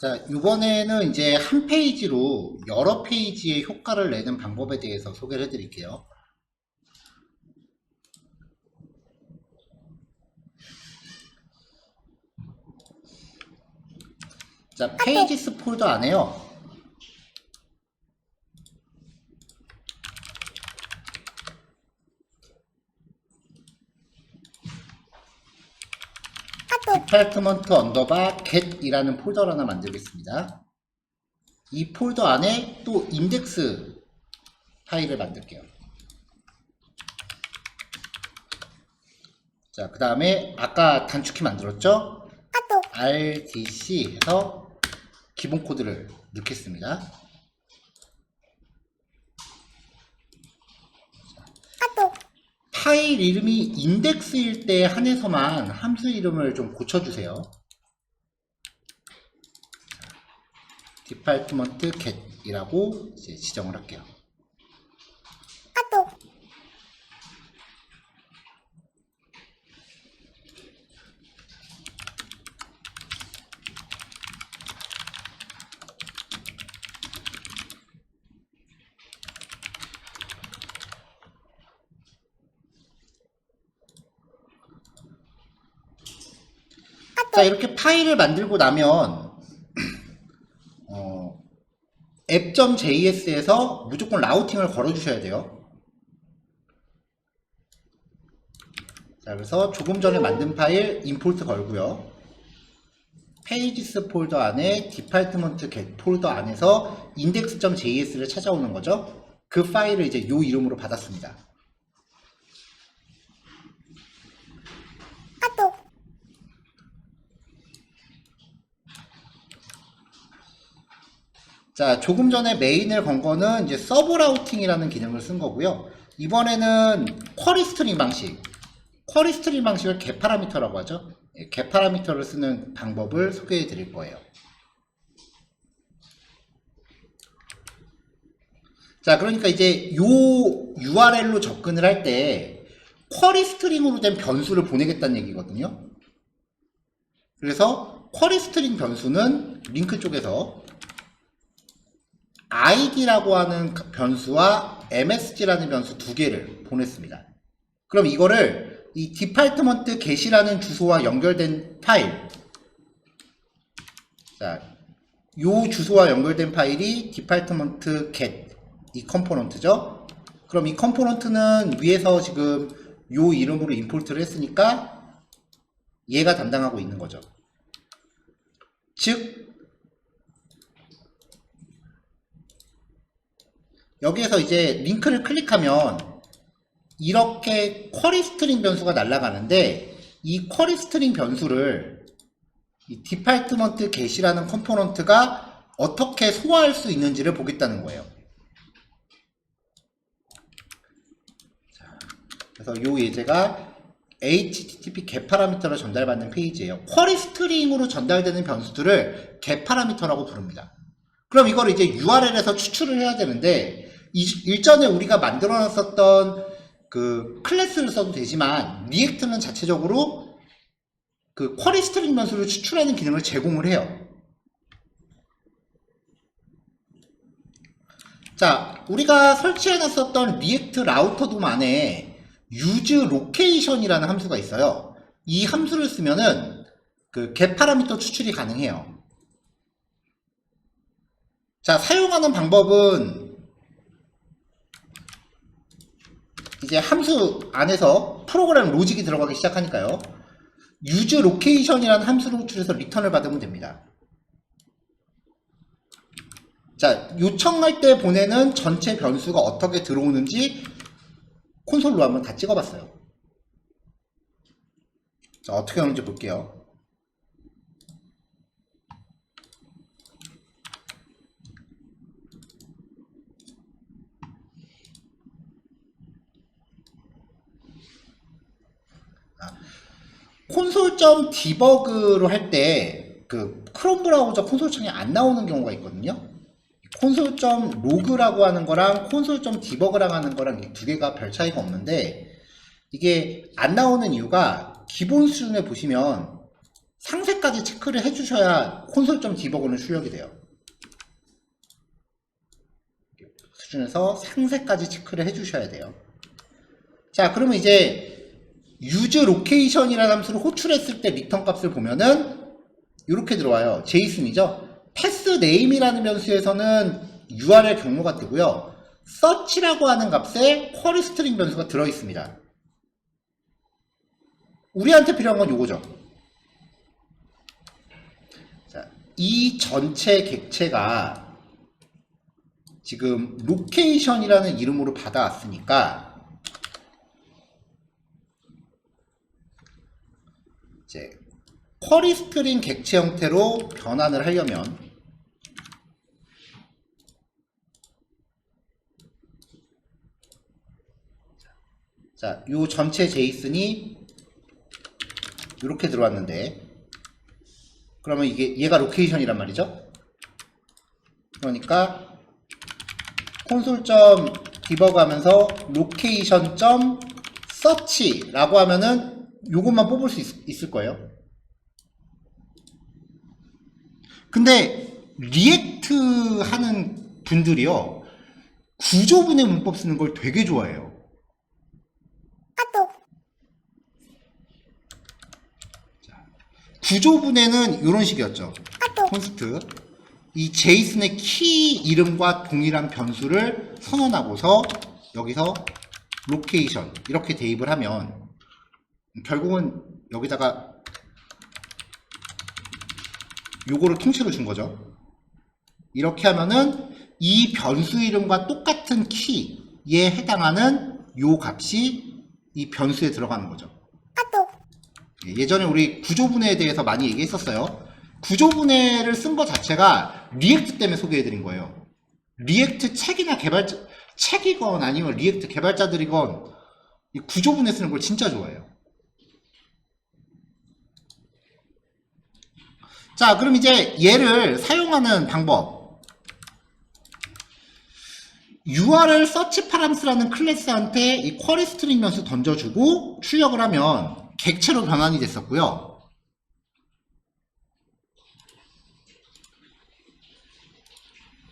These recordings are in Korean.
자, 이번에는 이제 한 페이지로 여러 페이지의 효과를 내는 방법에 대해서 소개를 해드릴게요. 자, 페이지스 폴더 안에요. 디파트먼트 언더바 get이라는 폴더를 하나 만들겠습니다. 이 폴더 안에 또 인덱스 파일을 만들게요. 자, 그 다음에 아까 단축키 만들었죠? RDC 해서 기본 코드를 넣겠습니다. 파일 이름이 인덱스일 때 한해서만 함수 이름을 좀 고쳐주세요. 디파트먼트 이제 지정을 할게요. 자, 이렇게 파일을 만들고 나면, 어, app.js에서 무조건 라우팅을 걸어주셔야 돼요. 자, 그래서 조금 전에 만든 파일 임포트 걸고요. 페이지스 폴더 안에 디파트먼트 get 폴더 안에서 index.js를 찾아오는 거죠. 그 파일을 이제 요 이름으로 받았습니다. 자, 조금 전에 메인을 건 거는 이제 서브 라우팅이라는 기능을 쓴 거고요. 이번에는 쿼리 스트링 방식. 쿼리 스트링 방식을 get 파라미터라고 하죠. 예, get 파라미터를 쓰는 방법을 소개해 드릴 거예요. 자, 그러니까 이제 요 URL로 접근을 할 때 쿼리 스트링으로 된 변수를 보내겠다는 얘기거든요. 그래서 쿼리 스트링 변수는 링크 쪽에서 id라고 하는 변수와 msg라는 변수 두 개를 보냈습니다. 그럼 이거를 이 디파트먼트 get이라는 주소와 연결된 파일 자, 요 주소와 연결된 파일이 디파트먼트 get 이 컴포넌트죠. 그럼 이 컴포넌트는 위에서 지금 요 이름으로 임포트를 했으니까 얘가 담당하고 있는 거죠. 즉 여기에서 이제 링크를 클릭하면 이렇게 쿼리 스트링 변수가 날아가는데 이 쿼리 스트링 변수를 이 디파트먼트 get이라는 컴포넌트가 어떻게 소화할 수 있는지를 보겠다는 거예요. 자, 그래서 요 예제가 HTTP get 파라미터로 전달받는 페이지예요. 쿼리 스트링으로 전달되는 변수들을 get 파라미터라고 부릅니다. 그럼 이걸 이제 URL에서 추출을 해야 되는데 이- 일전에 우리가 만들어 놨었던 그 클래스를 써도 되지만 리액트는 자체적으로 그 쿼리 스트링 변수를 추출하는 기능을 제공을 해요. 자, 우리가 설치해 놨었던 리액트 라우터 돔 안에 use location이라는 함수가 있어요. 이 함수를 쓰면은 그 get 파라미터 추출이 가능해요. 자, 사용하는 방법은 이제 함수 안에서 프로그램 로직이 들어가기 시작하니까요. use location이라는 함수를 호출해서 리턴을 받으면 됩니다. 자, 요청할 때 보내는 전체 변수가 어떻게 들어오는지 콘솔로 한번 다 찍어봤어요. 자, 어떻게 하는지 볼게요. 콘솔.디버그로 할 때 그 크롬 브라우저 콘솔 창에 안 나오는 경우가 있거든요. 콘솔.로그라고 하는 거랑 콘솔.디버그라고 하는 거랑 이 두 개가 별 차이가 없는데 이게 안 나오는 이유가 기본 수준에 보시면 상세까지 체크를 해주셔야 콘솔.디버그는 디버그는 출력이 돼요. 수준에서 상세까지 체크를 해주셔야 돼요. 자, 그러면 이제 use location이라는 함수를 호출했을 때 리턴 값을 보면은 이렇게 들어와요. 제이슨이죠. 패스 네임이라는 변수에서는 URL 경로가 뜨고요. search라고 하는 값에 쿼리 스트링 변수가 들어 있습니다. 우리한테 필요한 건 요거죠. 자, 이 전체 객체가 지금 로케이션이라는 이름으로 받아왔으니까 이제 쿼리 스트링 객체 형태로 변환을 하려면 자, 요 전체 제이슨이 이렇게 들어왔는데 그러면 이게 얘가 로케이션이란 말이죠. 그러니까 콘솔.디버그 하면서 로케이션 서치라고 하면은 요것만 뽑을 수 있, 을 거예요. 근데 리액트 하는 분들이요. 구조분의 문법 쓰는 걸 되게 좋아해요. 구조분해는 이런 식이었죠. 콘스트. 이 제이슨의 키 이름과 동일한 변수를 선언하고서 여기서 로케이션 이렇게 대입을 하면 결국은 여기다가 요거를 통째로 준 거죠. 이렇게 하면은 이 변수 이름과 똑같은 키에 해당하는 요 값이 이 변수에 들어가는 거죠. 예, 예전에 우리 구조분해에 대해서 많이 얘기했었어요. 구조분해를 쓴 것 자체가 리액트 때문에 소개해드린 거예요. 리액트 책이나 개발자, 책이건 아니면 리액트 개발자들이건 이 구조분해 쓰는 걸 진짜 좋아해요. 자, 그럼 이제 얘를 사용하는 방법. URL 서치 파람스라는 클래스한테 이 쿼리 스트링 변수 던져주고 출력을 하면 객체로 변환이 됐었고요.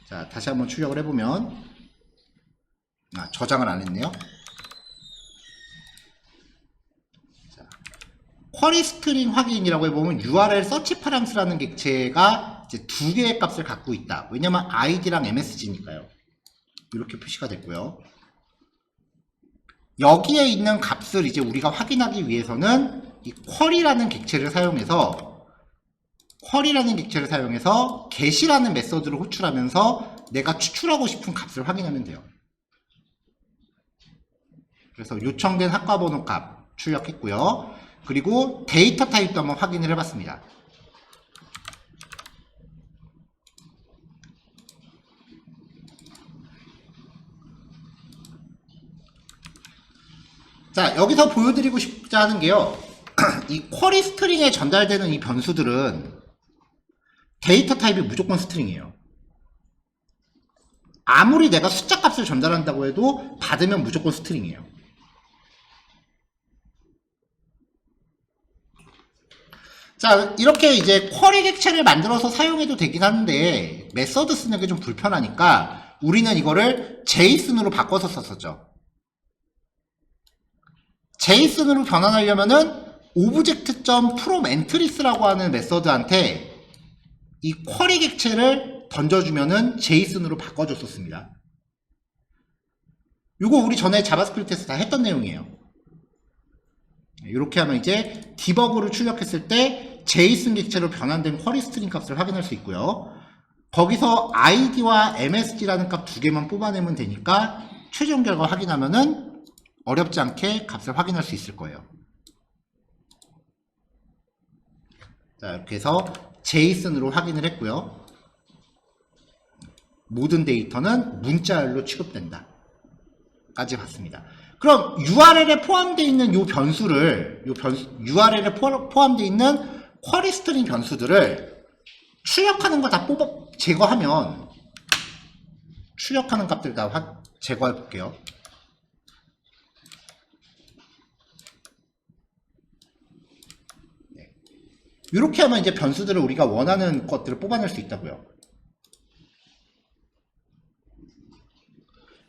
자, 다시 한번 출력을 해보면 아, 저장을 안 했네요. 쿼리 스트링 확인이라고 해보면 URL 서치 파람스라는 객체가 이제 두 개의 값을 갖고 있다. 왜냐면 id랑 msg니까요. 이렇게 표시가 됐고요. 여기에 있는 값을 이제 우리가 확인하기 위해서는 이 쿼리라는 객체를 사용해서 쿼리라는 객체를 사용해서 get이라는 메서드를 호출하면서 내가 추출하고 싶은 값을 확인하면 돼요. 그래서 요청된 학과번호 값 출력했고요. 그리고 데이터 타입도 한번 확인을 해봤습니다. 자, 여기서 보여드리고 싶자 하는 게요. 이 쿼리 스트링에 전달되는 이 변수들은 데이터 타입이 무조건 스트링이에요. 아무리 내가 숫자 값을 전달한다고 해도 받으면 무조건 스트링이에요. 자, 이렇게 이제 쿼리 객체를 만들어서 사용해도 되긴 하는데 메서드 쓰는 게 좀 불편하니까 우리는 이거를 제이슨으로 바꿔서 썼었죠. 제이슨으로 변환하려면은 오브젝트.from entries,라고 하는 메서드한테 이 쿼리 객체를 던져주면은 제이슨으로 바꿔줬었습니다. 이거 우리 전에 자바스크립트에서 다 했던 내용이에요. 이렇게 하면 이제 디버그를 출력했을 때 제이슨 객체로 변환된 쿼리 스트링 값을 확인할 수 있고요. 거기서 id와 msg라는 값 두 개만 뽑아내면 되니까 최종 결과 확인하면은 어렵지 않게 값을 확인할 수 있을 거예요. 자, 이렇게 해서 제이슨으로 확인을 했고요. 모든 데이터는 문자열로 취급된다. 까지 봤습니다. 그럼 URL에 포함되어 있는 이 변수를, 요 변수, URL에 포함되어 있는 쿼리 스트링 변수들을 출력하는 거 다 뽑아, 제거하면, 출력하는 값들 다 제거해 볼게요. 이렇게 하면 이제 변수들을 우리가 원하는 것들을 뽑아낼 수 있다고요.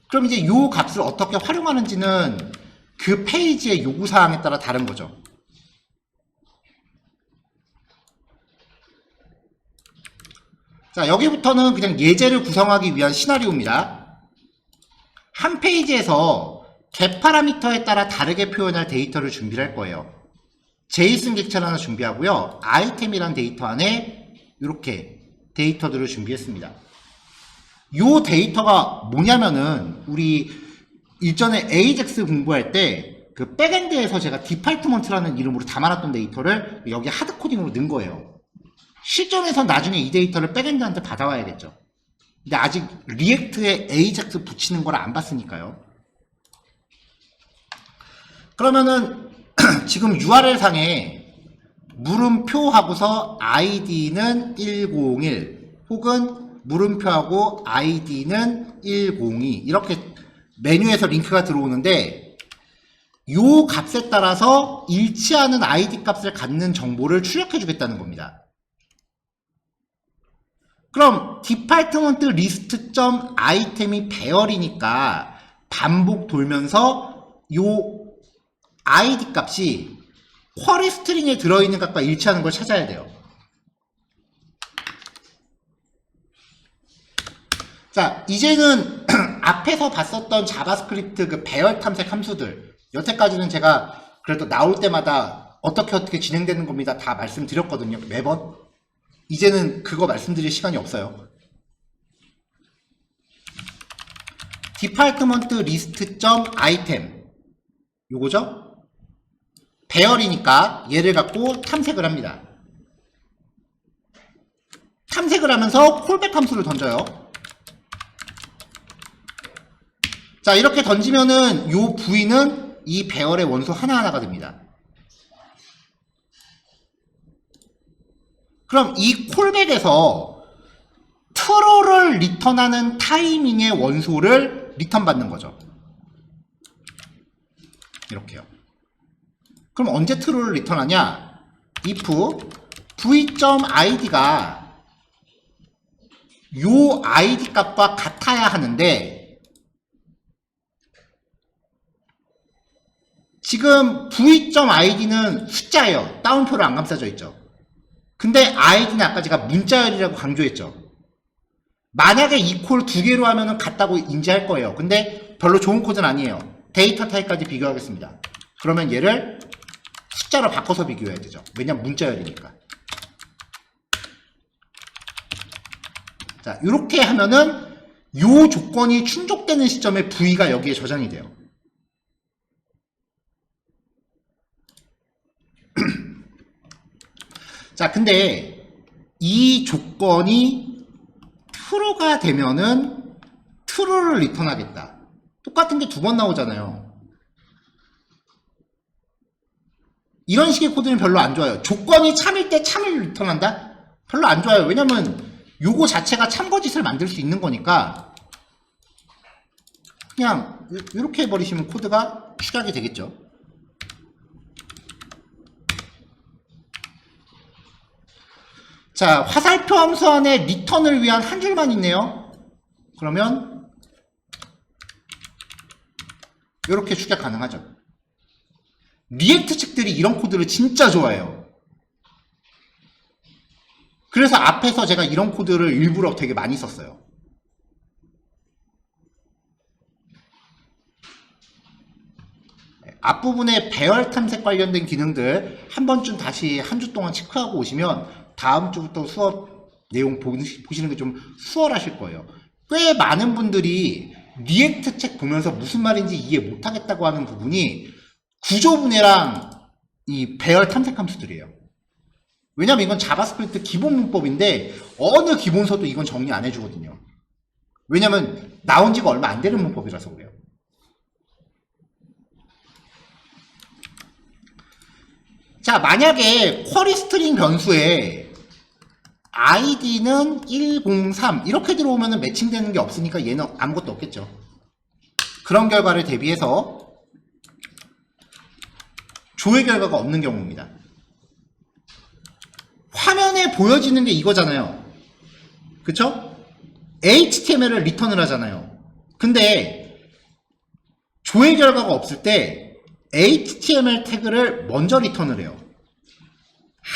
그럼 이제 이 값을 어떻게 활용하는지는 그 페이지의 요구사항에 따라 다른 거죠. 자, 여기부터는 그냥 예제를 구성하기 위한 시나리오입니다. 한 페이지에서 개 파라미터에 따라 다르게 표현할 데이터를 준비를 할 거예요. 제이슨 객체를 하나 준비하고요. 아이템이란 데이터 안에 이렇게 데이터들을 준비했습니다. 요 데이터가 뭐냐면은 우리 일전에 AJAX 공부할 때 그 백엔드에서 제가 디파트먼트라는 이름으로 담아놨던 데이터를 여기 하드코딩으로 넣은 거예요. 실전에서 나중에 이 데이터를 백엔드한테 받아와야겠죠. 근데 아직 리액트에 AJAX 붙이는 걸 안 봤으니까요. 그러면은 지금 URL 상에 물음표 하고서 ID는 101 혹은 물음표하고 ID는 102 이렇게 메뉴에서 링크가 들어오는데 요 값에 따라서 일치하는 ID 값을 갖는 정보를 출력해 주겠다는 겁니다. 그럼 디파트먼트 리스트 점 아이템이 배열이니까 반복 돌면서 요 id 값이 쿼리 스트링에 들어있는 값과 일치하는 걸 찾아야 돼요. 자, 이제는 앞에서 봤었던 자바스크립트 그 배열 탐색 함수들 여태까지는 제가 그래도 나올 때마다 어떻게 어떻게 진행되는 겁니다. 다 말씀드렸거든요. 매번. 이제는 그거 말씀드릴 시간이 없어요. 디파트먼트 리스트 점 아이템 요거죠? 배열이니까 얘를 갖고 탐색을 합니다. 탐색을 하면서 콜백 함수를 던져요. 자, 이렇게 던지면은 요 부위는 이 배열의 원소 하나하나가 됩니다. 그럼 이 콜백에서 트로를 리턴하는 타이밍의 원소를 리턴 받는 거죠. 이렇게요. 그럼 언제 트루를 리턴하냐? if v.id가 요 id 값과 같아야 하는데 지금 v.id는 숫자예요. 다운표로 안 감싸져 있죠. 근데 id는 아까 제가 문자열이라고 강조했죠. 만약에 이콜두 개로 하면은 같다고 인지할 거예요. 근데 별로 좋은 코드는 아니에요. 데이터 타입까지 비교하겠습니다. 그러면 얘를 숫자로 바꿔서 비교해야 되죠. 왜냐면 문자열이니까. 자, 이렇게 하면은 요 조건이 충족되는 시점에 V가 여기에 저장이 돼요. 자, 근데 이 조건이 true가 되면은 true를 리턴하겠다. 똑같은 게 두 번 나오잖아요. 이런 식의 코드는 별로 안 좋아요. 조건이 참일 때 참을 리턴한다? 별로 안 좋아요. 왜냐면 요거 자체가 참거짓을 만들 수 있는 거니까 그냥 이렇게 해버리시면 코드가 축약이 되겠죠. 자, 화살표 함수 안에 리턴을 위한 한 줄만 있네요. 그러면 이렇게 축약 가능하죠. 리액트 측들이 이런 코드를 진짜 좋아해요. 그래서 앞에서 제가 이런 코드를 일부러 되게 많이 썼어요. 네, 앞부분에 배열 탐색 관련된 기능들 한 번쯤 다시 한 주 동안 체크하고 오시면 다음 주부터 수업 내용 보시- 보시는 게 좀 수월하실 거예요. 꽤 많은 분들이 리액트 책 보면서 무슨 말인지 이해 못하겠다고 하는 부분이 구조분해랑 이 배열 탐색 함수들이에요. 왜냐면 이건 자바스크립트 기본 문법인데 어느 기본서도 이건 정리 안 해주거든요. 왜냐면 나온 지가 얼마 안 되는 문법이라서 그래요. 자, 만약에 쿼리 스트링 변수에 id는 103 이렇게 들어오면 매칭되는 게 없으니까 얘는 아무것도 없겠죠. 그런 결과를 대비해서 조회 결과가 없는 경우입니다. 화면에 보여지는 게 이거잖아요. 그쵸? HTML을 리턴을 하잖아요. 근데 조회 결과가 없을 때 HTML 태그를 먼저 리턴을 해요.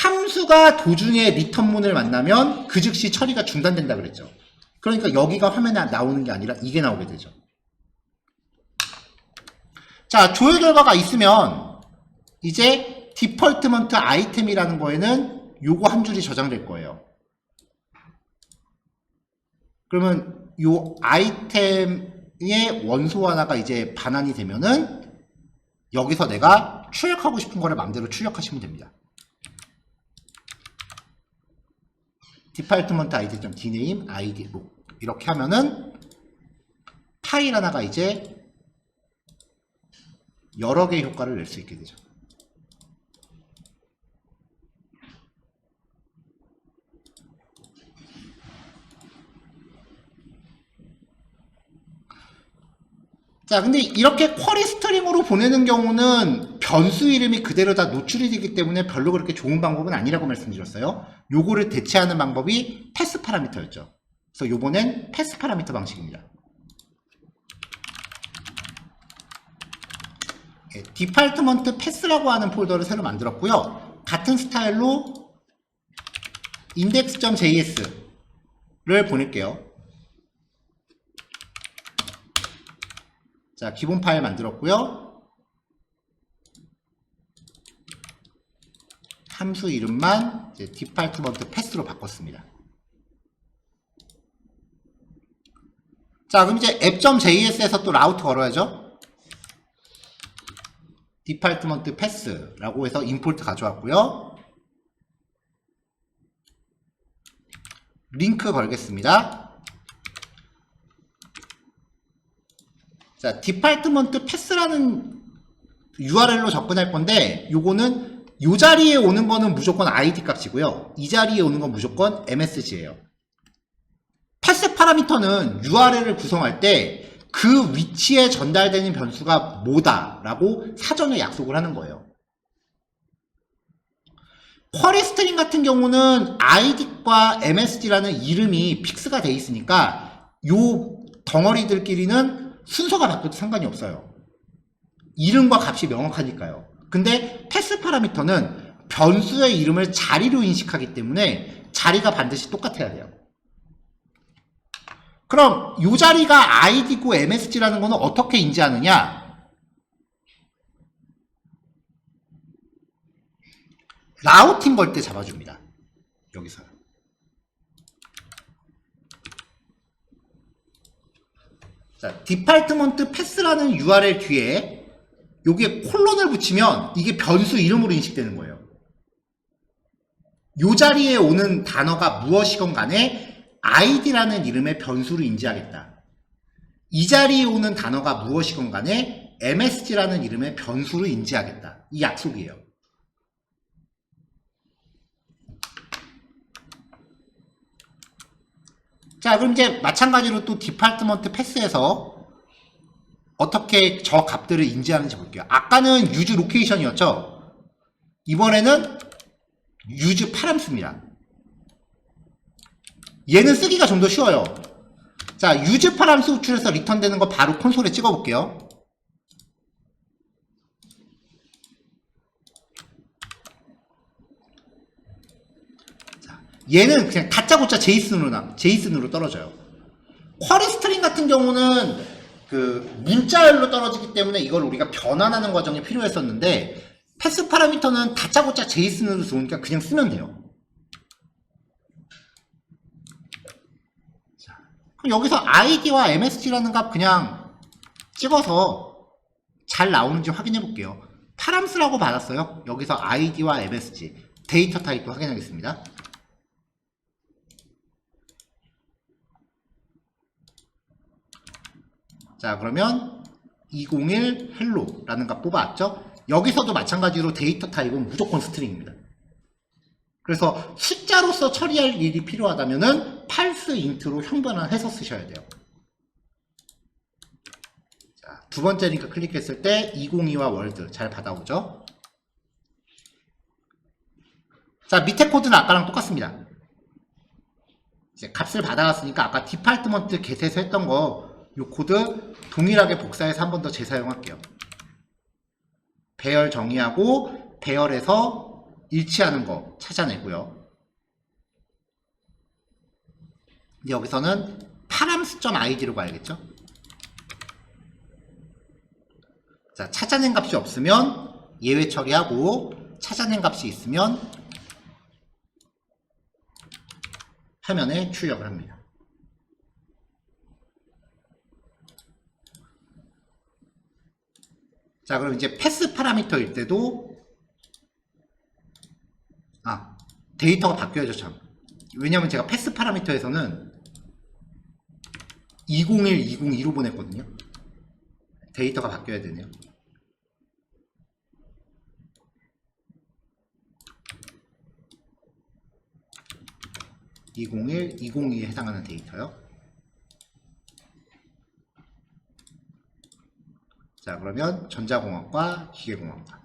함수가 도중에 리턴문을 만나면 그 즉시 처리가 중단된다 그랬죠. 그러니까 여기가 화면에 나오는 게 아니라 이게 나오게 되죠. 자, 조회 결과가 있으면 이제 디펄트먼트 아이템이라는 거에는 요거 한 줄이 저장될 거예요. 그러면 요 아이템의 원소 하나가 이제 반환이 되면은 여기서 내가 출력하고 싶은 거를 마음대로 출력하시면 됩니다. 디파트먼트 id.dname id 뭐 이렇게 하면은 파일 하나가 이제 여러 개의 효과를 낼 수 있게 되죠. 자, 근데 이렇게 쿼리 스트링으로 보내는 경우는 변수 이름이 그대로 다 노출이 되기 때문에 별로 그렇게 좋은 방법은 아니라고 말씀드렸어요. 요거를 대체하는 방법이 패스 파라미터였죠. 그래서 요번엔 패스 파라미터 방식입니다. 예, 디팔트먼트 패스라고 하는 폴더를 새로 만들었고요. 같은 스타일로 index.js를 보낼게요. 자, 기본 파일 만들었고요. 함수 이름만 이제 디팔트먼트 패스로 바꿨습니다. 자, 그럼 이제 app.js에서 또 라우트 걸어야죠. 디팔트먼트 패스라고 해서 임포트 가져왔고요. 링크 걸겠습니다. 자, 디파트먼트 패스라는 URL로 접근할 건데 요거는 요 자리에 오는 거는 무조건 ID 값이고요. 이 자리에 오는 건 무조건 MSG예요. 패스 파라미터는 URL을 구성할 때 그 위치에 전달되는 변수가 뭐다라고 사전에 약속을 하는 거예요. 쿼리 스트링 같은 경우는 id과 msg라는 이름이 픽스가 돼 있으니까 요 덩어리들끼리는 순서가 바뀌어도 상관이 없어요. 이름과 값이 명확하니까요. 근데 패스 파라미터는 변수의 이름을 자리로 인식하기 때문에 자리가 반드시 똑같아야 돼요. 그럼 이 자리가 id고 msg라는 거는 어떻게 인지하느냐? 라우팅 걸 때 잡아줍니다. 여기서. 자, 디파트먼트 패스라는 URL 뒤에 여기에 콜론을 붙이면 이게 변수 이름으로 인식되는 거예요. 요 자리에 오는 단어가 무엇이건 간에 id라는 이름의 변수를 인지하겠다. 이 자리에 오는 단어가 무엇이건 간에 msg라는 이름의 변수를 인지하겠다. 이 약속이에요. 자, 그럼 이제 마찬가지로 또 디파트먼트 패스에서 어떻게 저 값들을 인지하는지 볼게요. 아까는 유즈 로케이션이었죠? 이번에는 유즈 파람스입니다. 얘는 쓰기가 좀 더 쉬워요. 자, 유즈 파람스 호출해서 리턴 되는 거 바로 콘솔에 찍어 볼게요. 얘는 그냥 다짜고짜 제이슨으로 나, 제이슨으로 떨어져요. 쿼리 스트링 같은 경우는 그 문자열로 떨어지기 때문에 이걸 우리가 변환하는 과정이 필요했었는데 패스 파라미터는 다짜고짜 제이슨으로 들어오니까 그냥 쓰면 돼요. 자, 그럼 여기서 id와 msg라는 값 그냥 찍어서 잘 나오는지 확인해 볼게요. 파람스라고 받았어요. 여기서 id와 msg 데이터 타입도 확인하겠습니다. 자, 그러면 201 헬로라는 값 뽑아왔죠? 여기서도 마찬가지로 데이터 타입은 무조건 스트링입니다. 그래서 숫자로서 처리할 일이 필요하다면은 팔스 인트로 형변환해서 쓰셔야 돼요. 자, 두 번째 링크 클릭했을 때 202와 월드 잘 받아오죠? 자, 밑에 코드는 아까랑 똑같습니다. 이제 값을 받아갔으니까 아까 디파트먼트 get에서 했던 거 이 코드 동일하게 복사해서 한 번 더 재사용할게요. 배열 정의하고 배열에서 일치하는 거 찾아내고요. 여기서는 파람스.id로 가야겠죠? 자, 찾아낸 값이 없으면 예외 처리하고 찾아낸 값이 있으면 화면에 출력을 합니다. 자, 그럼 이제 패스 파라미터일 때도 아, 데이터가 바뀌어야죠, 참. 왜냐면 제가 패스 파라미터에서는 201, 202로 보냈거든요. 데이터가 바뀌어야 되네요. (201) (202에) 해당하는 데이터요. 자 그러면 전자공학과 기계공학과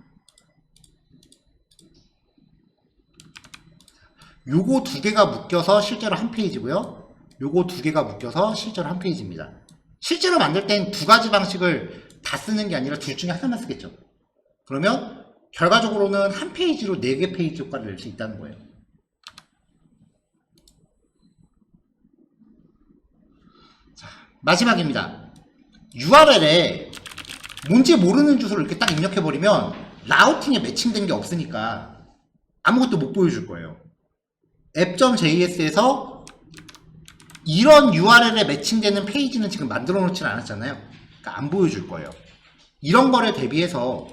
요거 두 개가 묶여서 실제로 한 페이지고요. 요거 두 개가 묶여서 실제로 한 페이지입니다. 실제로 만들 땐 두 가지 방식을 다 쓰는 게 아니라 둘 중에 하나만 쓰겠죠. 그러면 결과적으로는 한 페이지로 네 개 페이지 효과를 낼 수 있다는 거예요. 자, 마지막입니다. URL에 뭔지 모르는 주소를 이렇게 딱 입력해버리면 라우팅에 매칭된 게 없으니까 아무것도 못 보여줄 거예요. app.js에서 이런 URL에 매칭되는 페이지는 지금 만들어 놓진 않았잖아요. 그러니까 안 보여줄 거예요. 이런 거를 대비해서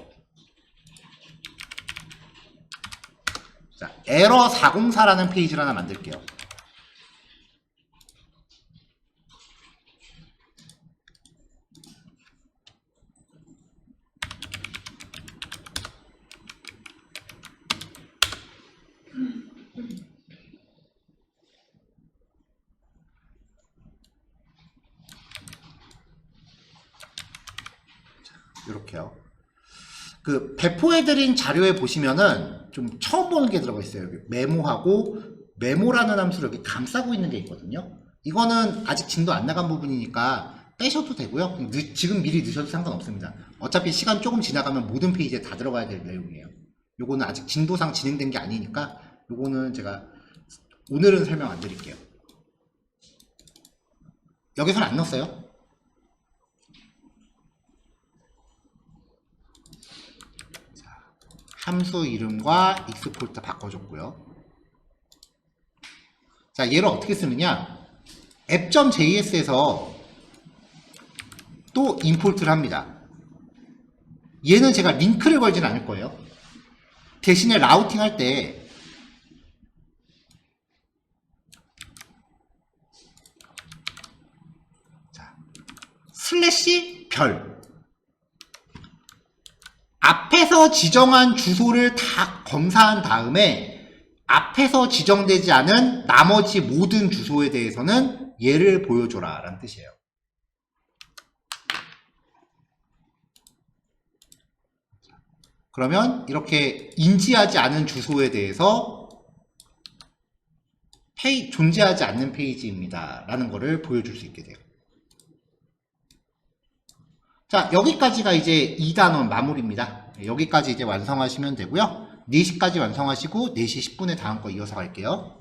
자, 에러 404라는 페이지를 하나 만들게요. 그 배포해드린 자료에 보시면은 좀 처음 보는 게 들어가 있어요. 여기 메모하고 메모라는 함수를 여기 감싸고 있는 게 있거든요. 이거는 아직 진도 안 나간 부분이니까 빼셔도 되고요. 늦- 지금 미리 넣으셔도 상관없습니다. 어차피 시간 조금 지나가면 모든 페이지에 다 들어가야 될 내용이에요. 요거는 아직 진도상 진행된 게 아니니까 요거는 제가 오늘은 설명 안 드릴게요. 여기서는 안 넣었어요. 함수 이름과 익스포트 바꿔줬고요. 자, 얘를 어떻게 쓰느냐? app.js에서 또 임포트를 합니다. 얘는 제가 링크를 걸진 않을 거예요. 대신에 라우팅 할 때 슬래시 별 앞에서 지정한 주소를 다 검사한 다음에 앞에서 지정되지 않은 나머지 모든 주소에 대해서는 얘를 보여줘라 라는 뜻이에요. 그러면 이렇게 인지하지 않은 주소에 대해서 페이, 존재하지 않는 페이지입니다. 라는 거를 보여줄 수 있게 돼요. 자, 여기까지가 이제 2단원 마무리입니다. 여기까지 이제 완성하시면 되고요. 4시까지 완성하시고 4시 10분에 다음 거 이어서 갈게요.